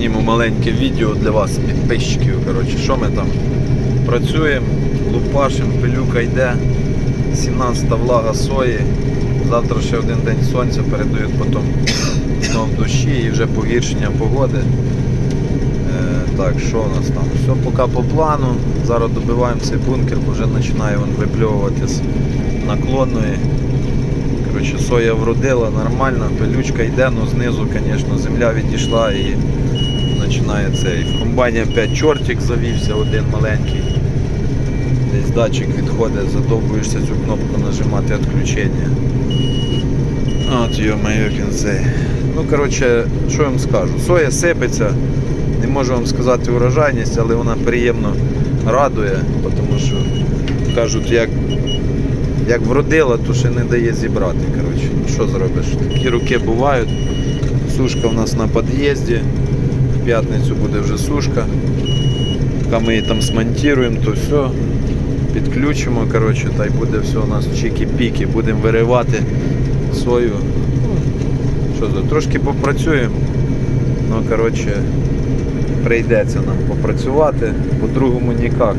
зніму маленьке відео для вас, підписчиків. Коротше, що ми там працюємо, лупашимо, пилюка йде, 17 влага сої. Завтра ще один день сонця передають потім знов дощі і вже погіршення погоди. Е, так, що у нас там? Все поки по плану. Зараз добиваємо цей бункер, бо вже починає він випльовувати з наклонної. Коротше, соя вродила нормально, пилючка йде, ну знизу, звісно, земля відійшла і починає цей. В комбайні опять чортик завівся, один маленький. Десь датчик відходить, задовбуєшся цю кнопку нажимати відключення. От йо-моє кінцей. Ну, коротше, що я вам скажу? Соя сипеться, не можу вам сказати урожайність, але вона приємно радує, тому що кажуть, як як вродила, то ще не дає зібрати. Коротше. Що зробиш? Такі руки бувають. Сушка у нас на під'їзді. В п'ятницю буде вже сушка. Поки ми її там смонтуємо, то все. Підключимо, коротше, та й буде все у нас чики-піки. Будемо виривати сою. Ну, Що трошки попрацюємо. Ну, коротше, прийдеться нам попрацювати, по-другому ніяк.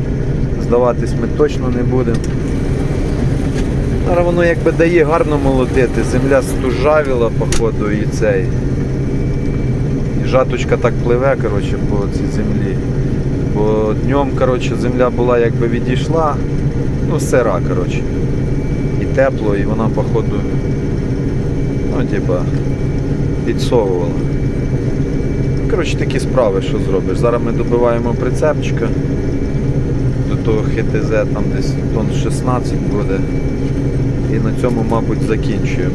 Здаватись ми точно не будемо. Воно якби дає гарно молотити, земля стужавіла, походу, і цей. Жаточка так пливе, коротше, по цій землі. Бо днем, коротше, земля була якби відійшла, ну сира, коротше. І тепло, і вона, походу, ну, типа, підсовувала. Ну, Коротше, такі справи, що зробиш. Зараз ми добиваємо прицепчика до того ХТЗ, там десь тонн 16 буде. І на цьому, мабуть, закінчуємо.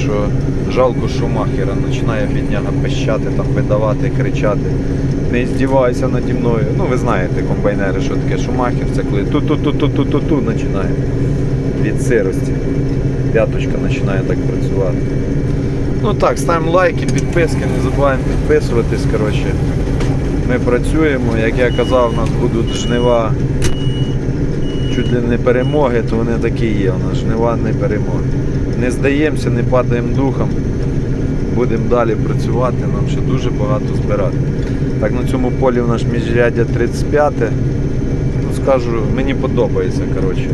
Що жалко Шумахера, починає бідняга пищати, там, видавати, кричати. Не здівайся наді мною. Ну, ви знаєте, комбайнери, що таке Шумахер, це коли ту-ту-ту-ту-ту-ту починає. Від сирості. П'яточка починає так працювати. Ну так, ставимо лайки, підписки, не забуваємо підписуватись. Коротше. Ми працюємо, як я казав, у нас будуть жнива чуть ли не перемоги, то вони такі є. У нас жнива не перемоги. Не здаємося, не падаємо духом. Будемо далі працювати, нам ще дуже багато збирати. Так, на цьому полі у нас міжряддя 35. Ну, скажу, мені подобається. коротше.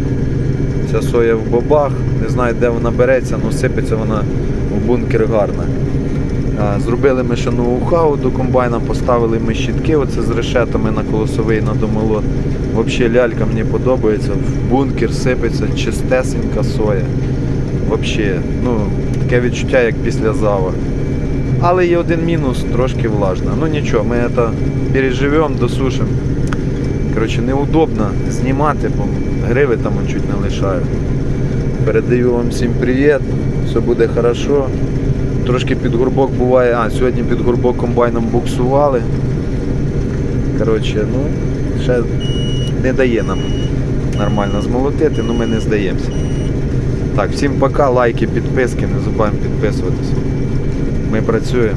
Ця соя в бобах, не знаю де вона береться, але сипеться вона в бункер гарно. Зробили ми ще ноу-хау до комбайна, поставили ми щітки оце з решетами на колосовий на домолот. Взагалі лялька мені подобається. В бункер сипеться чистесенька соя. Взагалі, ну, таке відчуття, як після зава. Але є один мінус, трошки влажна. Ну нічого, ми це переживемо, досушимо. Коротше, неудобно знімати, бо гриви там чуть не лишаю. Передаю вам всім привіт, все буде хорошо. Трошки під горбок буває. А, сьогодні під горбок комбайном буксували. Коротше, ну, ще не дає нам нормально змолотити, але ми не здаємося. Так, всім пока, лайки, підписки, не забуваємо підписуватися. Ми працюємо.